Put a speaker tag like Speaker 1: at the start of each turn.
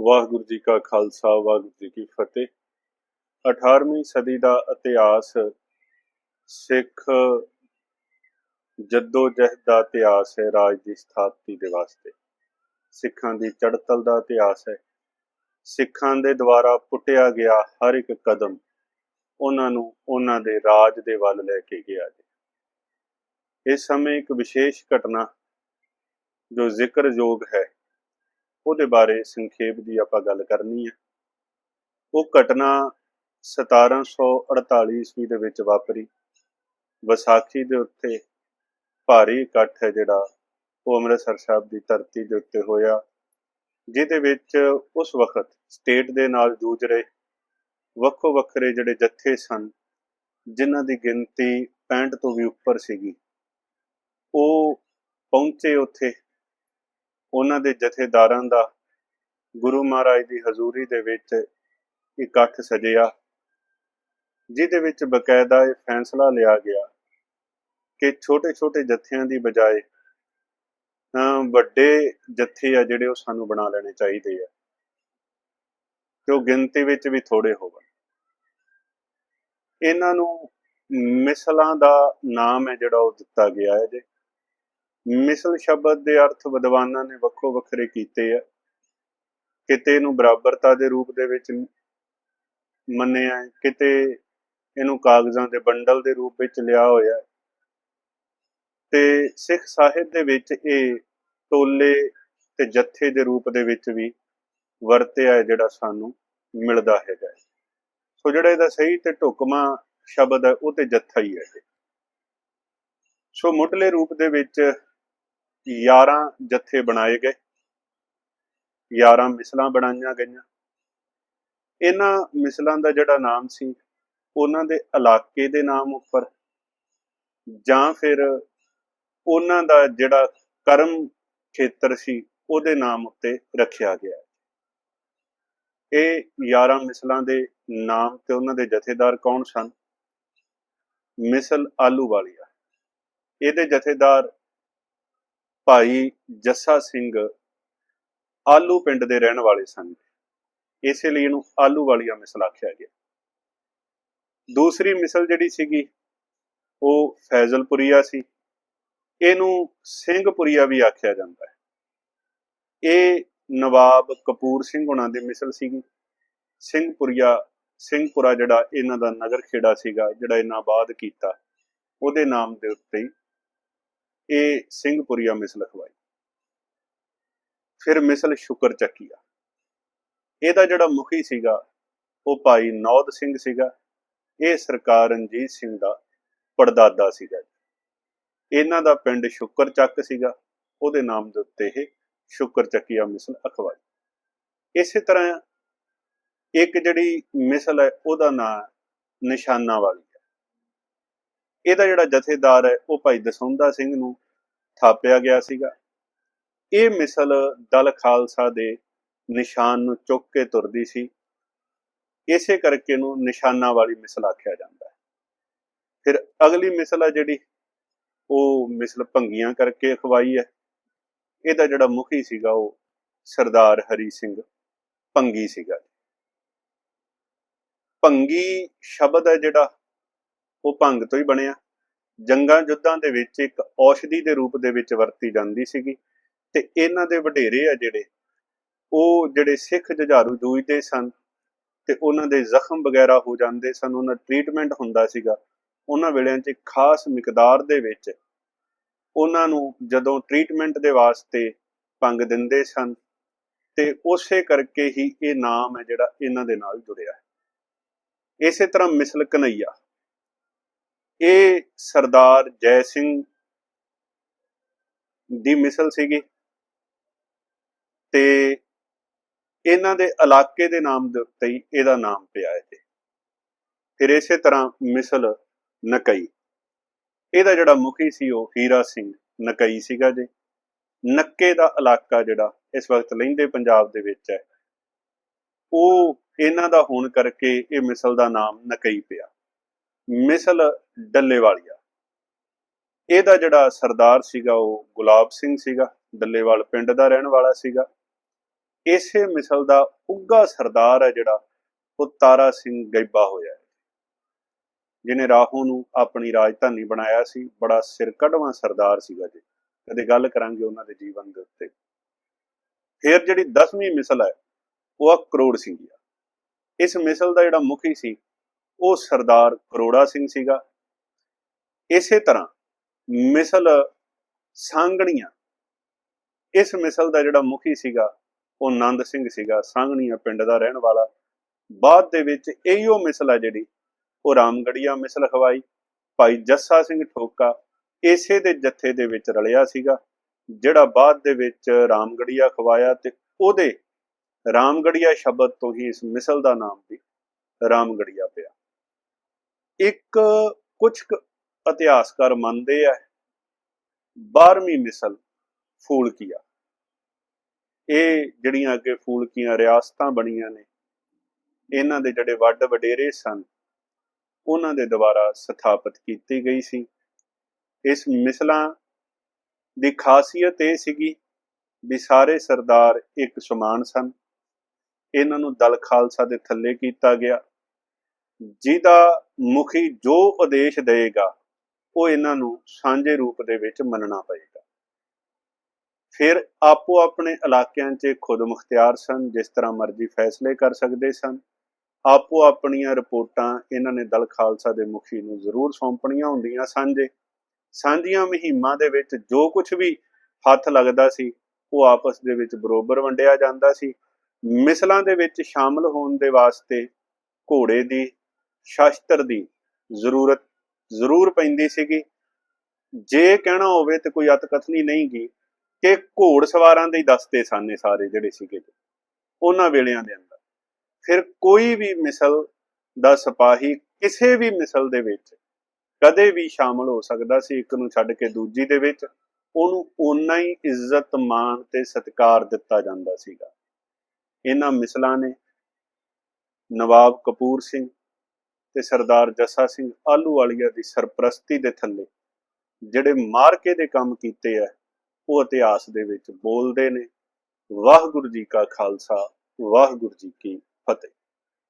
Speaker 1: ਵਾਹਿਗੁਰੂ ਜੀ ਕਾ ਖਾਲਸਾ, ਵਾਹਿਗੁਰੂ ਜੀ ਕੀ ਫਤਿਹ। 18ਵੀਂ ਸਦੀ ਦਾ ਇਤਿਹਾਸ ਸਿੱਖ ਜੱਦੋ ਜਹਿਦ ਦਾ ਇਤਿਹਾਸ ਹੈ, ਰਾਜ ਦੀ ਸਥਾਪਤੀ ਦੇ ਵਾਸਤੇ। ਸਿੱਖਾਂ ਦੀ ਚੜਤਲ ਦਾ ਇਤਿਹਾਸ ਹੈ। ਸਿੱਖਾਂ ਦੇ ਦੁਆਰਾ ਪੁੱਟਿਆ ਗਿਆ ਹਰ ਇੱਕ ਕਦਮ ਉਹਨਾਂ ਨੂੰ ਉਹਨਾਂ ਦੇ ਰਾਜ ਦੇ ਵੱਲ ਲੈ ਕੇ ਗਿਆ ਜੀ। ਇਸ ਸਮੇਂ ਇੱਕ ਵਿਸ਼ੇਸ਼ ਘਟਨਾ ਜੋ ਜ਼ਿਕਰਯੋਗ ਹੈ ਉਹਦੇ ਬਾਰੇ ਸੰਖੇਪ ਦੀ ਆਪਾਂ ਗੱਲ ਕਰਨੀ ਹੈ ਉਹ ਘਟਨਾ 1748 ਈਸਵੀ ਦੇ ਵਿੱਚ ਵਾਪਰੀ। ਵਿਸਾਖੀ ਦੇ ਉੱਤੇ ਭਾਰੀ ਇਕੱਠ ਹੈ ਜਿਹੜਾ, ਉਹ ਅੰਮ੍ਰਿਤਸਰ ਸਾਹਿਬ ਦੀ ਧਰਤੀ ਦੇ ਉੱਤੇ ਹੋਇਆ, ਜਿਹਦੇ ਵਿੱਚ ਉਸ ਵਕਤ ਸਟੇਟ ਦੇ ਨਾਲ ਜੂਝ ਰਹੇ ਵੱਖੋ ਵੱਖਰੇ ਜਿਹੜੇ ਜੱਥੇ ਸਨ, ਜਿਨ੍ਹਾਂ ਦੀ ਗਿਣਤੀ 65 ਤੋਂ ਵੀ ਉੱਪਰ ਸੀਗੀ। ਉਹ ਪਹੁੰਚੇ ਉੱਥੇ ਉਹਨਾਂ ਦੇ ਜਥੇਦਾਰਾਂ ਦਾ ਗੁਰੂ ਮਹਾਰਾਜ ਦੀ ਹਜ਼ੂਰੀ ਦੇ ਵਿੱਚ ਇਕੱਠ ਸਜਿਆ, ਜਿਹਦੇ ਵਿੱਚ ਬਕਾਇਦਾ ਇਹ ਫੈਸਲਾ ਲਿਆ ਗਿਆ ਕਿ ਛੋਟੇ-ਛੋਟੇ ਜਥਿਆਂ ਦੀ ਬਜਾਏ ਵੱਡੇ ਜਥੇ ਆ ਜਿਹੜੇ ਉਹ ਸਾਨੂੰ ਬਣਾ ਲੈਣੇ ਚਾਹੀਦੇ ਆ ਕਿ ਉਹ ਗਿਣਤੀ ਵਿੱਚ ਵੀ ਥੋੜੇ ਹੋਵਣ। ਇਹਨਾਂ ਨੂੰ ਮਿਸਲਾਂ ਦਾ ਨਾਮ ਹੈ ਜਿਹੜਾ ਉਹ ਦਿੱਤਾ ਗਿਆ ਹੈ ਜੇ। ਮਿਸਲ ਸ਼ਬਦ ਦੇ ਅਰਥ ਵਿਦਵਾਨਾਂ ਨੇ ਵੱਖੋ ਵੱਖਰੇ ਕੀਤੇ ਆ। ਕਿਤੇ ਇਹਨੂੰ ਬਰਾਬਰਤਾ ਦੇ ਰੂਪ ਦੇ ਵਿੱਚ ਮੰਨਿਆ ਕਿਤੇ ਇਹਨੂੰ ਕਾਗਜ਼ਾਂ ਦੇ ਬੰਡਲ ਦੇ ਰੂਪ ਵਿੱਚ ਲਿਆ ਹੋਇਆ ਤੇ ਸਿੱਖ ਸਾਹਿਤ ਦੇ ਵਿੱਚ ਇਹ ਟੋਲੇ ਤੇ ਜੱਥੇ ਦੇ ਰੂਪ ਦੇ ਵਿੱਚ ਵੀ ਵਰਤਿਆ ਹੈ, ਜਿਹੜਾ ਸਾਨੂੰ ਮਿਲਦਾ ਹੈਗਾ ਹੈ। ਸੋ ਜਿਹੜਾ ਇਹਦਾ ਸਹੀ ਤੇ ਢੁਕਮਾ ਸ਼ਬਦ ਹੈ, ਉਹ ਤੇ ਜੱਥਾ ਹੀ ਹੈ ਸੋ ਮੁੱਢਲੇ ਰੂਪ ਦੇ ਵਿੱਚ 11 ਜਥੇ ਬਣਾਏ ਗਏ। 11 ਮਿਸਲਾਂ ਬਣਾਈਆਂ ਗਈਆਂ। ਇਹਨਾਂ ਮਿਸਲਾਂ ਦਾ ਜਿਹੜਾ ਨਾਮ ਸੀ, ਉਹਨਾਂ ਦੇ ਇਲਾਕੇ ਦੇ ਨਾਮ ਉੱਪਰ ਜਾਂ ਫਿਰ ਉਹਨਾਂ ਦਾ ਜਿਹੜਾ ਕਰਮ ਖੇਤਰ ਸੀ, ਉਹਦੇ ਨਾਮ ਉੱਤੇ ਰੱਖਿਆ ਗਿਆ। ਇਹ 11 ਮਿਸਲਾਂ ਦੇ ਨਾਮ ਤੇ ਉਹਨਾਂ ਦੇ ਜਥੇਦਾਰ ਕੌਣ ਸਨ? ਮਿਸਲ ਆਲੂ ਵਾਲੀਆ ਇਹਦੇ ਜਥੇਦਾਰ ਭਾਈ ਜੱਸਾ ਸਿੰਘ ਆਲੂ ਪਿੰਡ ਦੇ ਰਹਿਣ ਵਾਲੇ ਸਨ। ਇਸੇ ਲਈ ਇਹਨੂੰ ਆਲੂ ਵਾਲੀਆ ਮਿਸਲ ਆਖਿਆ ਗਿਆ। ਦੂਸਰੀ ਮਿਸਲ ਜਿਹੜੀ ਸੀਗੀ, ਉਹ ਫੈਜ਼ਲਪੁਰੀਆ ਸੀ। ਇਹਨੂੰ ਸਿੰਘਪੁਰੀਆ ਵੀ ਆਖਿਆ ਜਾਂਦਾ ਹੈ। ਇਹ ਨਵਾਬ ਕਪੂਰ ਸਿੰਘ ਹੁਣਾਂ ਦੀ ਮਿਸਲ ਸੀਗੀ। ਸਿੰਘਪੁਰੀਆ, ਸਿੰਘਪੁਰਾ ਜਿਹੜਾ ਇਹਨਾਂ ਦਾ ਨਗਰ ਖੇੜਾ ਸੀਗਾ, ਜਿਹੜਾ ਇਹਨਾਂ ਆਬਾਦ ਕੀਤਾ, ਉਹਦੇ ਨਾਮ ਦੇ ਉੱਤੇ ਇਹ ਸਿੰਘਪੁਰੀਆ ਮਿਸਲ ਖਵਾਈ ਫਿਰ ਮਿਸਲ ਸ਼ੁਕਰ ਚੱਕੀਆ ਇਹਦਾ ਜਿਹੜਾ ਮੁਖੀ ਸੀਗਾ ਉਹ ਭਾਈ ਨੌਦ ਸਿੰਘ ਸੀਗਾ ਇਹ ਸਰਕਾਰ ਰਣਜੀਤ ਸਿੰਘ ਦਾ ਪੜਦਾਦਾ ਸੀਗਾ ਇਹਨਾਂ ਦਾ ਪਿੰਡ ਸ਼ੁਕਰ ਚੱਕ ਸੀਗਾ ਉਹਦੇ ਨਾਮ ਦੇ ਉੱਤੇ ਇਹ ਸ਼ੁਕਰ ਚੱਕੀਆ ਮਿਸਲ ਅਖਵਾਈ ਇਸੇ ਤਰ੍ਹਾਂ ਇੱਕ ਜਿਹੜੀ ਮਿਸਲ ਹੈ ਉਹਦਾ ਨਾਮ ਨਿਸ਼ਾਨਾ ਵਾਲੀ ਇਹਦਾ ਜਿਹੜਾ ਜਥੇਦਾਰ ਹੈ, ਉਹ ਭਾਈ ਦਸੌਂਦਾ ਸਿੰਘ ਨੂੰ ਥਾਪਿਆ ਗਿਆ ਸੀਗਾ। ਇਹ ਮਿਸਲ ਦਲ ਖਾਲਸਾ ਦੇ ਨਿਸ਼ਾਨ ਨੂੰ ਚੁੱਕ ਕੇ ਤੁਰਦੀ ਸੀ। ਇਸੇ ਕਰਕੇ ਨੂੰ ਨਿਸ਼ਾਨਾ ਵਾਲੀ ਮਿਸਲ ਆਖਿਆ ਜਾਂਦਾ ਹੈ। ਫਿਰ ਅਗਲੀ ਮਿਸਲ ਹੈ ਜਿਹੜੀ, ਉਹ ਮਿਸਲ ਭੰਗੀਆਂ ਕਰਕੇ ਅਖਵਾਈ ਹੈ। ਇਹਦਾ ਜਿਹੜਾ ਮੁਖੀ ਸੀਗਾ, ਉਹ ਸਰਦਾਰ ਹਰੀ ਸਿੰਘ ਭੰਗੀ ਸੀਗਾ। ਭੰਗੀ ਸ਼ਬਦ ਹੈ ਜਿਹੜਾ ਉਹ ਭੰਗ ਤੋਂ ਹੀ ਬਣਿਆ। ਜੰਗਾਂ ਯੁੱਧਾਂ ਦੇ ਵਿੱਚ ਇੱਕ ਔਸ਼ਧੀ ਦੇ ਰੂਪ ਦੇ ਵਿੱਚ ਵਰਤੀ ਜਾਂਦੀ ਸੀਗੀ ਤੇ ਇਹਨਾਂ ਦੇ ਵਡੇਰੇ ਆ ਜਿਹੜੇ, ਉਹ ਜਿਹੜੇ ਸਿੱਖ ਜੁਝਾਰੂ ਜੂਝਦੇ ਸਨ ਤੇ ਉਹਨਾਂ ਦੇ ਜ਼ਖਮ ਵਗੈਰਾ ਹੋ ਜਾਂਦੇ ਸਨ, ਉਹਨਾਂ ਟ੍ਰੀਟਮੈਂਟ ਹੁੰਦਾ ਸੀਗਾ, ਉਹਨਾਂ ਵੇਲਿਆਂ 'ਚ ਖਾਸ ਮਿਕਦਾਰ ਦੇ ਵਿੱਚ ਉਹਨਾਂ ਨੂੰ ਜਦੋਂ ਟ੍ਰੀਟਮੈਂਟ ਦੇ ਵਾਸਤੇ ਭੰਗ ਦਿੰਦੇ ਸਨ ਤੇ ਉਸੇ ਕਰਕੇ ਹੀ ਇਹ ਨਾਮ ਹੈ ਜਿਹੜਾ ਇਹਨਾਂ ਦੇ ਨਾਲ ਜੁੜਿਆ। ਹੈ ਇਸੇ ਤਰ੍ਹਾਂ ਮਿਸਲ ਕਨਈਆ ਇਹ ਸਰਦਾਰ ਜੈ ਸਿੰਘ ਦੀ ਮਿਸਲ ਸੀਗੀ ਤੇ ਇਹਨਾਂ ਦੇ ਇਲਾਕੇ ਦੇ ਨਾਮ ਦੇ ਉੱਤੇ ਹੀ ਇਹਦਾ ਨਾਮ ਪਿਆ ਹੈ ਜੀ ਫਿਰ ਇਸੇ ਤਰ੍ਹਾਂ ਮਿਸਲ ਨਕਈ। ਇਹਦਾ ਜਿਹੜਾ ਮੁਖੀ ਸੀ ਉਹ ਹੀਰਾ ਸਿੰਘ ਨਕਈ ਸੀਗਾ ਜੀ। ਨੱਕੇ ਦਾ ਇਲਾਕਾ ਜਿਹੜਾ ਇਸ ਵਕਤ ਲਹਿੰਦੇ ਪੰਜਾਬ ਦੇ ਵਿੱਚ ਹੈ, ਉਹ ਇਹਨਾਂ ਦਾ ਹੋਣ ਕਰਕੇ ਇਹ ਮਿਸਲ ਦਾ ਨਾਮ ਨਕਈ ਪਿਆ। ਮਿਸਲ ਡੱਲੇਵਾਲੀਆ। ਇਹਦਾ ਜਿਹੜਾ ਸਰਦਾਰ ਸੀਗਾ, ਉਹ ਗੁਲਾਬ ਸਿੰਘ ਸੀਗਾ, ਡੱਲੇਵਾਲ ਪਿੰਡ ਦਾ ਰਹਿਣ ਵਾਲਾ ਸੀਗਾ। ਇਸੇ ਮਿਸਲ ਦਾ ਉੱਗਾ ਸਰਦਾਰ ਹੈ ਜਿਹੜਾ, ਉਹ ਤਾਰਾ ਸਿੰਘ ਗੈਬਾ ਹੋਇਆ ਹੈ। ਜਿਹਨੇ ਰਾਹੋਂ ਨੂੰ ਆਪਣੀ ਰਾਜਧਾਨੀ ਬਣਾਇਆ ਸੀ, ਬੜਾ ਸਿਰ ਕਢਵਾ ਸਰਦਾਰ ਸੀਗਾ ਜੀ। ਕਦੇ ਗੱਲ ਕਰਾਂਗੇ ਉਹਨਾਂ ਦੇ ਜੀਵਨ ਦੇ ਉੱਤੇ। ਫਿਰ ਜਿਹੜੀ 10ਵੀਂ ਮਿਸਲ ਹੈ, ਉਹ ਆ ਕਰੋੜ ਸਿੰਘੀਆ ਇਸ ਮਿਸਲ ਦਾ ਜਿਹੜਾ ਮੁਖੀ ਸੀ ਉਹ ਸਰਦਾਰ ਕਰੋੜਾ ਸਿੰਘ ਸੀਗਾ। ਇਸੇ ਤਰ੍ਹਾਂ ਮਿਸਲ ਸਾਂਗਣੀਆਂ, ਇਸ ਮਿਸਲ ਦਾ ਜਿਹੜਾ ਮੁਖੀ ਸੀਗਾ, ਉਹ ਨੰਦ ਸਿੰਘ ਸੀਗਾ, ਸਾਂਗਣੀਆਂ ਪਿੰਡ ਦਾ ਰਹਿਣ ਵਾਲਾ। ਬਾਅਦ ਦੇ ਵਿੱਚ ਇਹੀਓ ਮਿਸਲ ਆ ਜਿਹੜੀ, ਉਹ ਰਾਮਗੜੀਆ ਮਿਸਲ ਖਵਾਈ ਭਾਈ ਜੱਸਾ ਸਿੰਘ ਠੋਕਾ ਇਸੇ ਦੇ ਜੱਥੇ ਦੇ ਵਿੱਚ ਰਲਿਆ ਸੀਗਾ, ਜਿਹੜਾ ਬਾਅਦ ਦੇ ਵਿੱਚ ਰਾਮਗੜੀਆ ਖਵਾਇਆ ਤੇ ਉਹਦੇ ਰਾਮਗੜੀਆ ਸ਼ਬਦ ਤੋਂ ਹੀ ਇਸ ਮਿਸਲ ਦਾ ਨਾਮ ਵੀ ਰਾਮਗੜੀਆ ਪਿਆ। ਇੱਕ ਕੁਝ ਕੁ ਇਤਿਹਾਸਕਾਰ ਮੰਨਦੇ ਆ 12ਵੀਂ ਮਿਸਲ ਫੂਲਕੀਆ। ਇਹ ਜਿਹੜੀਆਂ ਅੱਗੇ ਫੂਲਕੀਆਂ ਰਿਆਸਤਾਂ ਬਣੀਆਂ ਨੇ, ਇਹਨਾਂ ਦੇ ਜਿਹੜੇ ਵੱਡ ਵਡੇਰੇ ਸਨ, ਉਹਨਾਂ ਦੇ ਦੁਆਰਾ ਸਥਾਪਿਤ ਕੀਤੀ ਗਈ ਸੀ। ਇਸ ਮਿਸਲਾਂ ਦੀ ਖਾਸੀਅਤ ਇਹ ਸੀਗੀ ਵੀ ਸਾਰੇ ਸਰਦਾਰ ਇੱਕ ਸਮਾਨ ਸਨ। ਇਹਨਾਂ ਨੂੰ ਦਲ ਖਾਲਸਾ ਦੇ ਥੱਲੇ ਕੀਤਾ ਗਿਆ। ਜਿਹਦਾ ਮੁਖੀ ਜੋ ਉਦੇਸ਼ ਦੇਵੇਗਾ, ਉਹ ਇਹਨਾਂ ਨੂੰ ਸਾਂਝੇ ਰੂਪ ਦੇ ਵਿੱਚ ਮੰਨਣਾ ਪਏਗਾ। ਫਿਰ ਆਪੋ ਆਪਣੇ ਇਲਾਕਿਆਂ 'ਚ ਖੁਦ ਮੁਖਤਿਆਰ ਸਨ, ਜਿਸ ਤਰ੍ਹਾਂ ਮਰਜ਼ੀ ਫੈਸਲੇ ਕਰ ਸਕਦੇ ਸਨ। ਆਪੋ ਆਪਣੀਆਂ ਰਿਪੋਰਟਾਂ ਇਹਨਾਂ ਨੇ ਦਲ ਖਾਲਸਾ ਦੇ ਮੁਖੀ ਨੂੰ ਜ਼ਰੂਰ ਸੌਂਪਣੀਆਂ ਹੁੰਦੀਆਂ ਸਾਂਝੇ। ਸਾਂਝੀਆਂ ਮੁਹਿੰਮਾਂ ਦੇ ਵਿੱਚ ਜੋ ਕੁਝ ਵੀ ਹੱਥ ਲੱਗਦਾ ਸੀ, ਉਹ ਆਪਸ ਦੇ ਵਿੱਚ ਬਰੋਬਰ ਵੰਡਿਆ ਜਾਂਦਾ ਸੀ। ਮਿਸਲਾਂ ਦੇ ਵਿੱਚ ਸ਼ਾਮਲ ਹੋਣ ਦੇ ਵਾਸਤੇ ਘੋੜੇ ਦੀ ਸ਼ਸਤਰ ਦੀ ਜ਼ਰੂਰਤ ਜ਼ਰੂਰ ਪੈਂਦੀ ਸੀਗੀ। ਜੇ ਕਹਿਣਾ ਹੋਵੇ ਤੇ ਕੋਈ ਅਤਕਥਨੀ ਨਹੀਂ ਗੀ ਕਿ ਘੋੜ ਸਵਾਰਾਂ ਦੇ ਹੀ ਦਸਤੇ ਸਨ ਸਾਰੇ ਜਿਹੜੇ ਸੀਗੇ। ਉਹਨਾਂ ਵੇਲਿਆਂ ਦੇ ਅੰਦਰ। ਫਿਰ ਕੋਈ ਵੀ ਮਿਸਲ ਦਾ ਸਿਪਾਹੀ ਕਿਸੇ ਵੀ ਮਿਸਲ ਦੇ ਵਿੱਚ ਕਦੇ ਵੀ ਸ਼ਾਮਲ ਹੋ ਸਕਦਾ ਸੀ, ਇੱਕ ਨੂੰ ਛੱਡ ਕੇ ਦੂਜੀ ਦੇ ਵਿੱਚ, ਉਹਨੂੰ ਓਨਾ ਹੀ ਇੱਜ਼ਤ, ਮਾਣ ਤੇ ਸਤਿਕਾਰ ਦਿੱਤਾ ਜਾਂਦਾ ਸੀਗਾ। ਇਹਨਾਂ ਮਿਸਲਾਂ ਨੇ ਨਵਾਬ ਕਪੂਰ ਸਿੰਘ ਤੇ ਸਰਦਾਰ ਜੱਸਾ ਸਿੰਘ ਆਲੂ ਵਾਲੀਆ ਦੀ ਸਰਪ੍ਰਸਤੀ ਦੇ ਥੱਲੇ ਜਿਹੜੇ ਮਾਰਕੇ ਦੇ ਕੰਮ ਕੀਤੇ ਆ, ਉਹ ਇਤਿਹਾਸ ਦੇ ਵਿੱਚ ਬੋਲਦੇ ਨੇ। ਵਾਹਿਗੁਰੂ ਜੀ ਕਾ ਖਾਲਸਾ, ਵਾਹਿਗੁਰੂ ਜੀ ਕੀ ਫਤਿਹ।